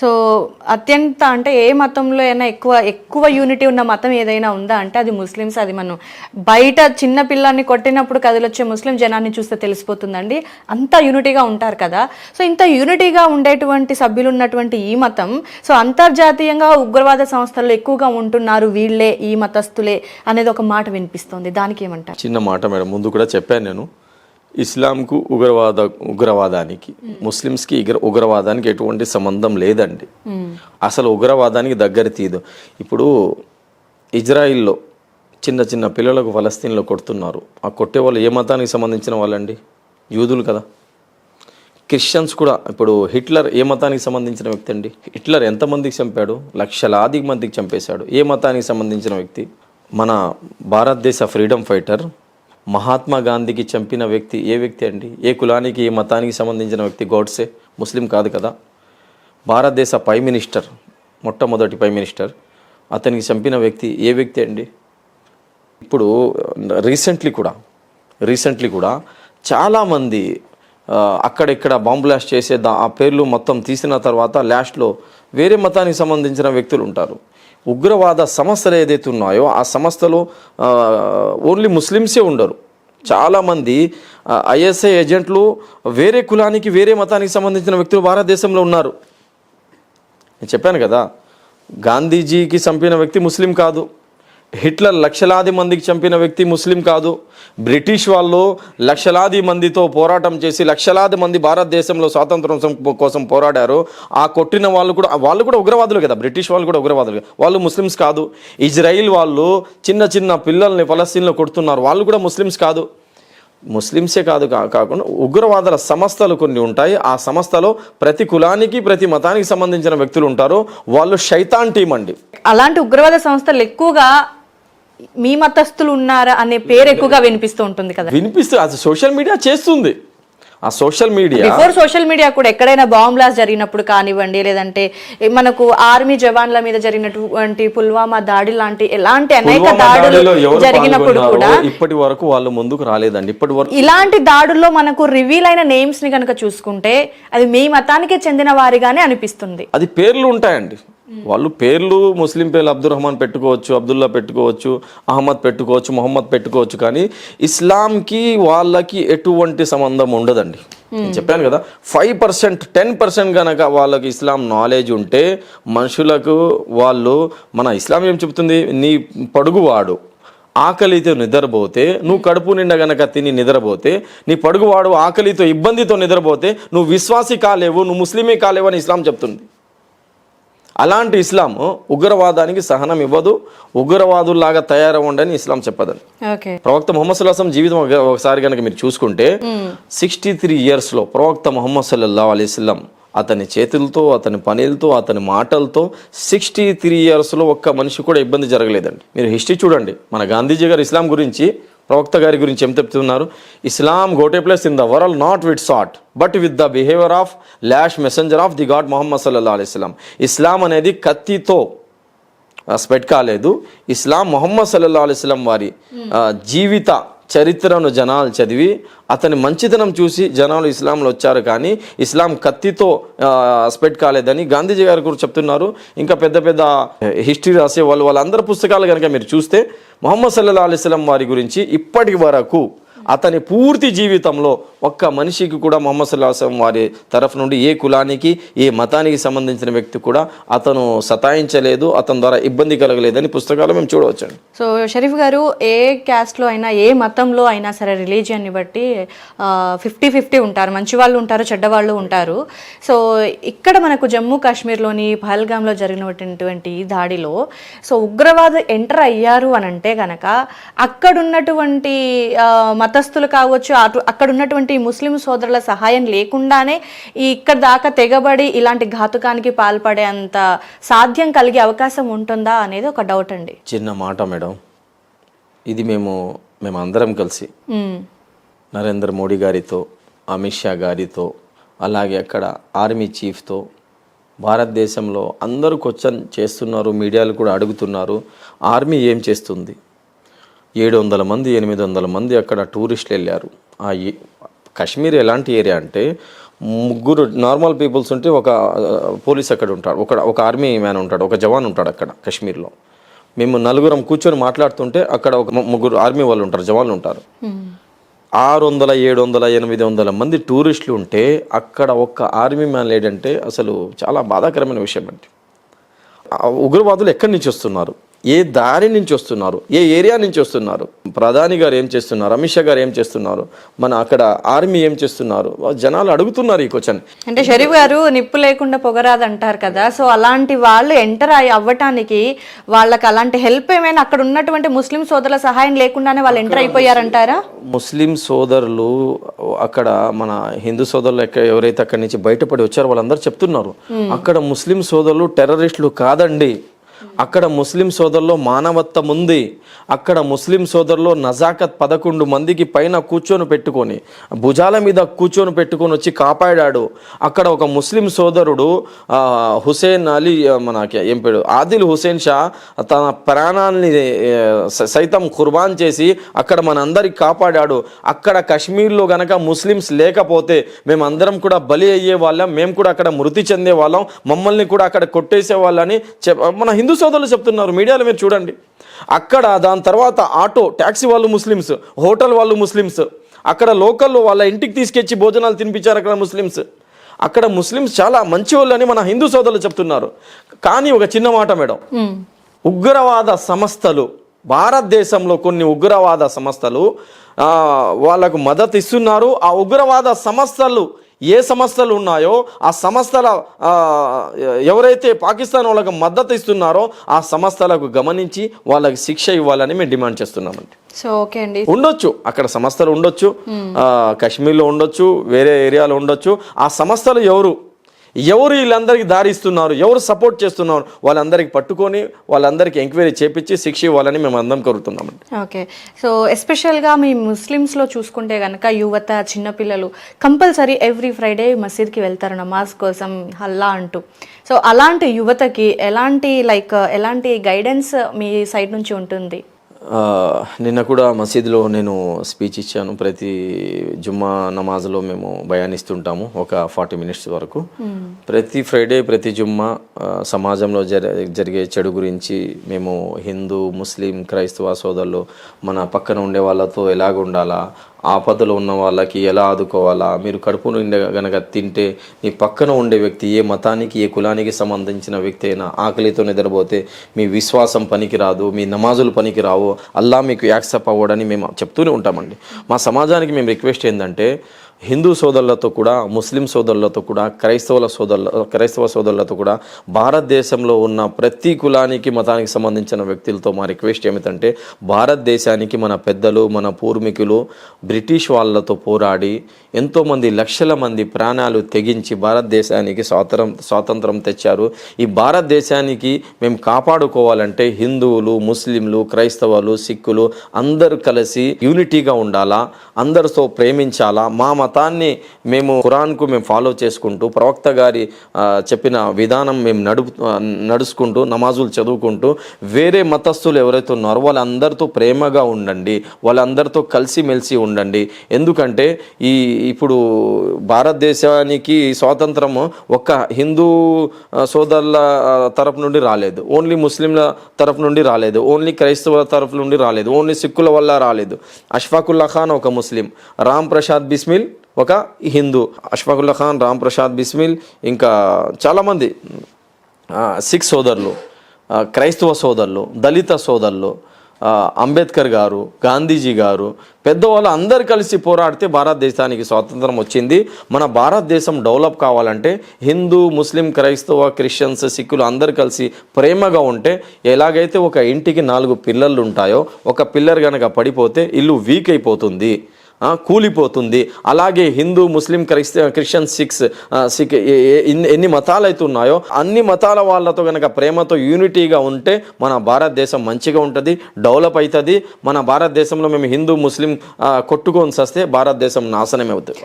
So అత్యంత అంటే ఏ మతంలో అయినా ఎక్కువ ఎక్కువ యూనిటీ ఉన్న మతం ఏదైనా ఉందా? అంటే అది ముస్లిమ్స్ అది మనం బయట చిన్న పిల్లాన్ని కొట్టినప్పుడు కదిలొచ్చే ముస్లిం జనాన్ని చూస్తే తెలిసిపోతుందండి. అంత యూనిటీగా ఉంటారు కదా. సో ఇంత యూనిటీగా ఉండేటువంటి సభ్యులు ఉన్నటువంటి ఈ మతం సో అంతర్జాతీయంగా ఉగ్రవాద సంస్థల్లో ఎక్కువగా ఉంటున్నారు వీళ్ళే ఈ మతస్థులే అనేది ఒక మాట వినిపిస్తుంది. దానికి ఏమంటారు? చిన్న మాట మేడం ముందు కూడా చెప్పాను నేను. ఇస్లాంకు ఉగ్రవాద ఉగ్రవాదానికి ముస్లిమ్స్కి ఉగ్రవాదానికి ఎటువంటి సంబంధం లేదండి. అసలు ఉగ్రవాదానికి దగ్గర తీదు. ఇప్పుడు ఇజ్రాయిల్లో చిన్న చిన్న పిల్లలకు ఫలస్తీన్లో కొడుతున్నారు. ఆ కొట్టే వాళ్ళు ఏ మతానికి సంబంధించిన వాళ్ళండి? యూదులు కదా. క్రిస్టియన్స్ కూడా ఇప్పుడు హిట్లర్ ఏ మతానికి సంబంధించిన వ్యక్తి అండి? హిట్లర్ ఎంతమందికి చంపాడు? లక్షలాది మందికి చంపేశాడు. ఏ మతానికి సంబంధించిన వ్యక్తి? మన భారతదేశ ఫ్రీడమ్ ఫైటర్ మహాత్మా గాంధీకి చంపిన వ్యక్తి ఏ వ్యక్తి అండి? ఏ కులానికి ఏ మతానికి సంబంధించిన వ్యక్తి? గోడ్సే. ముస్లిం కాదు కదా. భారతదేశ ప్రైమ్ మినిస్టర్ మొట్టమొదటి ప్రైమ్ మినిస్టర్ అతనికి చంపిన వ్యక్తి ఏ వ్యక్తి అండి? ఇప్పుడు రీసెంట్లీ కూడా రీసెంట్లీ కూడా చాలామంది ఆ, అక్కడిక్కడ బాంబు బ్లాస్ట్ చేసే దా ఆ పేర్లు మొత్తం తీసిన తర్వాత లాస్ట్లో వేరే మతానికి సంబంధించిన వ్యక్తులు ఉంటారు. ఉగ్రవాద సంస్థలు ఏదైతే ఉన్నాయో ఆ సంస్థలో ఓన్లీ ముస్లిమ్సే ఉండరు. చాలామంది ఐఎస్ఐ ఏజెంట్లు వేరే కులానికి వేరే మతానికి సంబంధించిన వ్యక్తులు భారతదేశంలో ఉన్నారు. నేను చెప్పాను కదా గాంధీజీకి చంపిన వ్యక్తి ముస్లిం కాదు. హిట్లర్ లక్షలాది మందికి చంపిన వ్యక్తి ముస్లిం కాదు. బ్రిటిష్ వాళ్ళు లక్షలాది మందితో పోరాటం చేసి లక్షలాది మంది భారతదేశంలో స్వాతంత్రం కోసం పోరాడారు. ఆ కొట్టిన వాళ్ళు కూడా వాళ్ళు కూడా ఉగ్రవాదులు కదా. బ్రిటిష్ వాళ్ళు కూడా ఉగ్రవాదులు వాళ్ళు ముస్లిమ్స్ కాదు. ఇజ్రాయిల్ వాళ్ళు చిన్న చిన్న పిల్లల్ని ఫలస్తీన్లో కొడుతున్నారు. వాళ్ళు కూడా ముస్లిమ్స్ కాదు. ముస్లిమ్సే కాదు కా- కాకుండా ఉగ్రవాదుల సంస్థలు కొన్ని ఉంటాయి. ఆ సంస్థలో ప్రతి కులానికి ప్రతి మతానికి సంబంధించిన వ్యక్తులు ఉంటారు. వాళ్ళు శైతాన్ టీం అండి. అలాంటి ఉగ్రవాద సంస్థలు ఎక్కువగా మీ మతస్థులు ఉన్నారా అనే పేరు ఎక్కువగా వినిపిస్తూ ఉంటుంది కదా. వినిపిస్తుంది అది సోషల్ మీడియా చేస్తుంది. ఆ social media before social media కూడా ఎక్కడైనా బాంబ్ బ్లాస్ట్ జరిగినప్పుడు కానివ్వండి లేదంటే మనకు ఆర్మీ జవాన్ల మీద జరిగినటువంటి పుల్వామా దాడి లాంటి ఎలాంటి అనేక దాడులు జరిగినప్పుడు కూడా ఇప్పటి వరకు వాళ్ళు ముందుకు రాలేదండి. ఇప్పటి వరకు ఇలాంటి దాడుల్లో మనకు రివీల్ అయిన నేమ్స్ని కనుక చూసుకుంటే అది మీ మతానికే చెందిన వారిగానే అనిపిస్తుంది. అది పేర్లు ఉంటాయండి. వాళ్ళు పేర్లు ముస్లిం పేర్లు అబ్దుల్ రహమాన్ పెట్టుకోవచ్చు అబ్దుల్లా పెట్టుకోవచ్చు అహ్మద్ పెట్టుకోవచ్చు మొహమ్మద్ పెట్టుకోవచ్చు కానీ ఇస్లాంకి వాళ్ళకి ఎటువంటి సంబంధం ఉండదండి. నేను చెప్పాను కదా ఫైవ్ పర్సెంట్ టెన్ పర్సెంట్ కనుక వాళ్ళకి ఇస్లాం నాలెడ్జ్ ఉంటే మనుషులకు వాళ్ళు మన ఇస్లాం ఏం చెప్తుంది? నీ పొడుగువాడు ఆకలితో నిద్రపోతే నువ్వు కడుపు నిండా గనక తిని నిద్రపోతే నీ పొడుగువాడు ఆకలితో ఇబ్బందితో నిద్రపోతే నువ్వు విశ్వాసి కాలేవు నువ్వు ముస్లిమే కాలేవు అని ఇస్లాం చెప్తుంది. అలాంటి ఇస్లాం ఉగ్రవాదానికి సహనం ఇవ్వదు ఉగ్రవాదుల్లాగా తయారవ్వండి ఇస్లాం చెప్పదండి ప్రవక్త మొహమ్మద్ సుల్లాసం జీవితం ఒక- ఒకసారి కనుక మీరు చూసుకుంటే సిక్స్టీ త్రీ ఇయర్స్లో ప్రవక్త మొహమ్మద్ సల్లల్లా అలీస్లం అతని చేతులతో అతని పనులతో అతని మాటలతో సిక్స్టీ త్రీ ఇయర్స్లో ఒక్క మనిషి కూడా ఇబ్బంది జరగలేదండి. మీరు హిస్టరీ చూడండి. మన గాంధీజీ గారు ఇస్లాం గురించి ప్రవక్త గారి గురించి ఏం చెప్తున్నారు? Islam got a place in the world not with sword but with the behaviour of last messenger of the God Mohammad సల్లల్లా అలీస్లాం ఇస్లాం అనేది కత్తితో స్పెట్ కాలేదు. ఇస్లాం మొహమ్మద్ సల్లల్లా అలీస్లాం వారి జీవిత చరిత్రను జనాలు చదివి అతని మంచితనం చూసి జనాలు ఇస్లాంలో వచ్చారు కానీ ఇస్లాం కత్తితో స్ప్రెడ్ కాలేదని గాంధీజీ గారు కూడా చెప్తున్నారు. ఇంకా పెద్ద పెద్ద హిస్టరీ రాసే వాళ్ళు వాళ్ళందరి పుస్తకాలు కనుక మీరు చూస్తే మొహమ్మద్ సల్లల్లా అలిస్లం వారి గురించి ఇప్పటి వరకు అతని పూర్తి జీవితంలో ఒక్క మనిషికి కూడా మొహమ్మద్ సల్లాహం వారి తరఫు నుండి ఏ కులానికి ఏ మతానికి సంబంధించిన వ్యక్తి కూడా అతను సతాయించలేదు అతని ద్వారా ఇబ్బంది కలగలేదని పుస్తకాలు మేము చూడవచ్చండి. సో షరీఫ్ గారు ఏ క్యాస్ట్లో అయినా ఏ మతంలో అయినా సరే రిలీజియన్ని బట్టి ఫిఫ్టీ ఫిఫ్టీ ఉంటారు. మంచి వాళ్ళు ఉంటారు చెడ్డవాళ్ళు ఉంటారు. సో ఇక్కడ మనకు జమ్మూ కాశ్మీర్లోని పహల్గామ్లో జరిగినటువంటి ఈ దాడిలో సో ఉగ్రవాద ఎంటర్ అయ్యారు అని అంటే కనుక అక్కడున్నటువంటి మత మతస్థులు కావచ్చు అటు అక్కడ ఉన్నటువంటి ముస్లిం సోదరుల సహాయం లేకుండానే ఈ ఇక్కడ దాకా తెగబడి ఇలాంటి ఘాతుకానికి పాల్పడే అంత సాధ్యం కలిగే అవకాశం ఉంటుందా అనేది ఒక డౌట్ అండి. చిన్న మాట మేడం. ఇది మేము మేము అందరం కలిసి. నరేంద్ర మోడీ గారితో అమిత్ షా గారితో అలాగే అక్కడ ఆర్మీ చీఫ్తో భారతదేశంలో అందరూ క్వశ్చన్ చేస్తున్నారు మీడియాలు కూడా అడుగుతున్నారు ఆర్మీ ఏం చేస్తుంది? ఏడు వందల మంది ఎనిమిది వందల మంది అక్కడ టూరిస్టులు వెళ్ళారు. ఆ కాశ్మీర్ ఎలాంటి ఏరియా అంటే ముగ్గురు నార్మల్ పీపుల్స్ ఉంటే ఒక పోలీస్ అక్కడ ఉంటాడు. ఒక ఒక ఆర్మీ మ్యాన్ ఉంటాడు ఒక జవాన్ ఉంటాడు అక్కడ కాశ్మీర్లో. మేము నలుగురం కూర్చొని మాట్లాడుతుంటే అక్కడ ఒక ముగ్గురు ఆర్మీ వాళ్ళు ఉంటారు జవాన్లు ఉంటారు. ఆరు వందల ఏడు వందల ఎనిమిది వందల మంది టూరిస్టులు ఉంటే అక్కడ ఒక్క ఆర్మీ మ్యాన్ లేడంటే అసలు చాలా బాధాకరమైన విషయం అండి. ఉగ్రవాదులు ఎక్కడి నుంచి వస్తున్నారు? ఏ దారి నుంచి వస్తున్నారు? ఏ ఏరియా నుంచి వస్తున్నారు? ప్రధాని గారు ఏం చేస్తున్నారు? అమిత్ షా గారు ఏం చేస్తున్నారు? మన అక్కడ ఆర్మీ ఏం చేస్తున్నారు? జనాలు అడుగుతున్నారు ఈ క్వశ్చన్ అంటే షరీఫ్ గారు నిప్పు లేకుండా పొగరాదు అంటారు కదా. సో అలాంటి వాళ్ళు ఎంటర్ అయ్యి అవ్వటానికి వాళ్ళకి అలాంటి హెల్ప్ ఏమైనా అక్కడ ఉన్నటువంటి ముస్లిం సోదరుల సహాయం లేకుండానే వాళ్ళు ఎంటర్ అయిపోయారంటారా? ముస్లిం సోదరులు అక్కడ మన హిందూ సోదరులు ఎవరైతే అక్కడి నుంచి బయటపడి వచ్చారో వాళ్ళందరూ చెప్తున్నారు. అక్కడ ముస్లిం సోదరులు టెర్రరిస్టులు కాదండి. అక్కడ ముస్లిం సోదరులో మానవత్వం ఉంది. అక్కడ ముస్లిం సోదరులో నజాకత్ పదకొండు మందికి పైన కూర్చొని పెట్టుకొని భుజాల మీద కూర్చొని పెట్టుకొని వచ్చి కాపాడాడు. అక్కడ ఒక ముస్లిం సోదరుడు హుసేన్ అలీ మనకి ఏం పేరు? ఆదిల్ హుసేన్ షా తన ప్రాణాన్ని సైతం కుర్బాన్ చేసి అక్కడ మనందరికి కాపాడాడు. అక్కడ కశ్మీర్లో గనక ముస్లిమ్స్ లేకపోతే మేమందరం కూడా బలి అయ్యే వాళ్ళం మేము కూడా అక్కడ మృతి చెందే వాళ్ళం మమ్మల్ని కూడా అక్కడ కొట్టేసే వాళ్ళని చెప్ మన హిందూ సోదరులు చెప్తున్నారు మీడియాలో మీరు చూడండి. అక్కడ దాని తర్వాత ఆటో ట్యాక్సీ వాళ్ళు ముస్లిమ్స్ హోటల్ వాళ్ళు ముస్లిమ్స్ అక్కడ లోకల్లో వాళ్ళ ఇంటికి తీసుకొచ్చి భోజనాలు తినిపించారు అక్కడ ముస్లిమ్స్. అక్కడ ముస్లిమ్స్ చాలా మంచి వాళ్ళని మన హిందూ సోదరులు చెప్తున్నారు. కానీ ఒక చిన్న మాట మేడం. ఉగ్రవాద సంస్థలు భారతదేశంలో కొన్ని ఉగ్రవాద సంస్థలు వాళ్ళకు మద్దతు ఇస్తున్నారు. ఆ ఉగ్రవాద సంస్థలు ఏ సంస్థలు ఉన్నాయో ఆ సంస్థల ఎవరైతే పాకిస్తాన్ వాళ్ళకు మద్దతు ఇస్తున్నారో ఆ సంస్థలకు గమనించి వాళ్ళకి శిక్ష ఇవ్వాలని మేము డిమాండ్ చేస్తున్నామండి. సో ఓకే అండి. ఉండొచ్చు. అక్కడ సంస్థలు ఉండొచ్చు. కాశ్మీర్లో ఉండొచ్చు వేరే ఏరియాలో ఉండొచ్చు. ఆ సంస్థలు ఎవరు? ఎవరు వీళ్ళందరికీ దారిస్తున్నారు ఎవరు సపోర్ట్ చేస్తున్నారు? వాళ్ళందరికీ పట్టుకొని వాళ్ళందరికీ ఎంక్వైరీ చేపించి శిక్ష ఇవ్వాలని మేము అందం కోరుతున్నామండి. ఓకే. సో ఎస్పెషల్గా మీ ముస్లిమ్స్లో చూసుకుంటే కనుక యువత చిన్నపిల్లలు కంపల్సరీ ఎవ్రీ ఫ్రైడే మసీద్కి వెళ్తారు నమాజ్ కోసం హల్లా అంటూ. సో అలాంటి యువతకి ఎలాంటి లైక్ ఎలాంటి గైడెన్స్ మీ సైడ్ నుంచి ఉంటుంది? నిన్న కూడా మసీదులో నేను స్పీచ్ ఇచ్చాను. ప్రతి జుమ్మా నమాజ్లో మేము బయానిస్తుంటాము ఒక ఫార్టీ మినిట్స్ వరకు. ప్రతి ఫ్రైడే ప్రతి జుమ్మా సమాజంలో జర జరిగే చెడు గురించి మేము హిందూ ముస్లిం క్రైస్తవ సోదరులు మన పక్కన ఉండే వాళ్ళతో ఎలాగ ఉండాలా ఆపదలో ఉన్న వాళ్ళకి ఎలా ఆదుకోవాలా మీరు కడుపు నిండా గనక తింటే మీ పక్కన ఉండే వ్యక్తి ఏ మతానికి ఏ కులానికి సంబంధించిన వ్యక్తి అయినా ఆకలితో నిద్రపోతే మీ విశ్వాసం పనికి రాదు మీ నమాజులు పనికి రావు అల్లా మీకు యాక్సెప్ట్ అవ్వడని మేము చెప్తూనే ఉంటామండి. మా సమాజానికి మేము రిక్వెస్ట్ ఏంటంటే హిందూ సోదరులతో కూడా ముస్లిం సోదరులతో కూడా క్రైస్తవుల సోదరుల క్రైస్తవ సోదరులతో కూడా భారతదేశంలో ఉన్న ప్రతి కులానికి మతానికి సంబంధించిన వ్యక్తులతో మా రిక్వెస్ట్ ఏమిటంటే భారతదేశానికి మన పెద్దలు మన పూర్వీకులు బ్రిటిష్ వాళ్ళతో పోరాడి ఎంతోమంది లక్షల మంది ప్రాణాలు తెగించి భారతదేశానికి స్వాతంత్రం స్వాతంత్రం తెచ్చారు. ఈ భారతదేశానికి మేము కాపాడుకోవాలంటే హిందువులు ముస్లింలు క్రైస్తవులు సిక్కులు అందరూ కలిసి యూనిటీగా ఉండాలా అందరితో ప్రేమించాలా మా మతాన్ని మేము ఖురాన్కు మేము ఫాలో చేసుకుంటూ ప్రవక్త గారి చెప్పిన విధానం మేము నడుపు నడుచుకుంటూ నమాజులు చదువుకుంటూ వేరే మతస్థులు ఎవరైతే ఉన్నారో వాళ్ళందరితో ప్రేమగా ఉండండి వాళ్ళందరితో కలిసిమెలిసి ఉండండి. ఎందుకంటే ఈ ఇప్పుడు భారతదేశానికి స్వాతంత్రము ఒక్క హిందూ సోదరుల తరపు నుండి రాలేదు. ఓన్లీ ముస్లింల తరపు నుండి రాలేదు. ఓన్లీ క్రైస్తవుల తరపు నుండి రాలేదు. ఓన్లీ సిక్కుల వల్ల రాలేదు. అష్ఫాకుల్లా ఖాన్ ఒక ముస్లిం. రామ్ ప్రసాద్ బిస్మిల్ ఒక హిందూ అష్ఫాకుల్లా ఖాన్ రామ్ ప్రసాద్ బిస్మిల్ ఇంకా చాలామంది సిక్ సోదరులు క్రైస్తవ సోదరులు దళిత సోదరులు అంబేద్కర్ గారు గాంధీజీ గారు పెద్దవాళ్ళు అందరు కలిసి పోరాడితే భారతదేశానికి స్వాతంత్రం వచ్చింది. మన భారతదేశం డెవలప్ కావాలంటే హిందూ ముస్లిం క్రైస్తవ క్రిస్టియన్స్ సిక్కులు అందరు కలిసి ప్రేమగా ఉంటే ఎలాగైతే ఒక ఇంటికి నాలుగు పిల్లర్లు ఉంటాయో ఒక పిల్లర్ కనుక పడిపోతే ఇల్లు వీక్ అయిపోతుంది. కూలిపోతుంది. అలాగే హిందూ ముస్లిం క్రైస్త క్రిస్టియన్ సిక్స్ సిక్ ఎన్ని- ఎన్ని మతాలు అయితే ఉన్నాయో అన్ని మతాల వాళ్ళతో కనుక ప్రేమతో యూనిటీగా ఉంటే మన భారతదేశం మంచిగా ఉంటుంది డెవలప్ అవుతుంది మన భారతదేశంలో మేము హిందూ ముస్లిం కొట్టుకొని వస్తే భారతదేశం నాశనమే అవుతుంది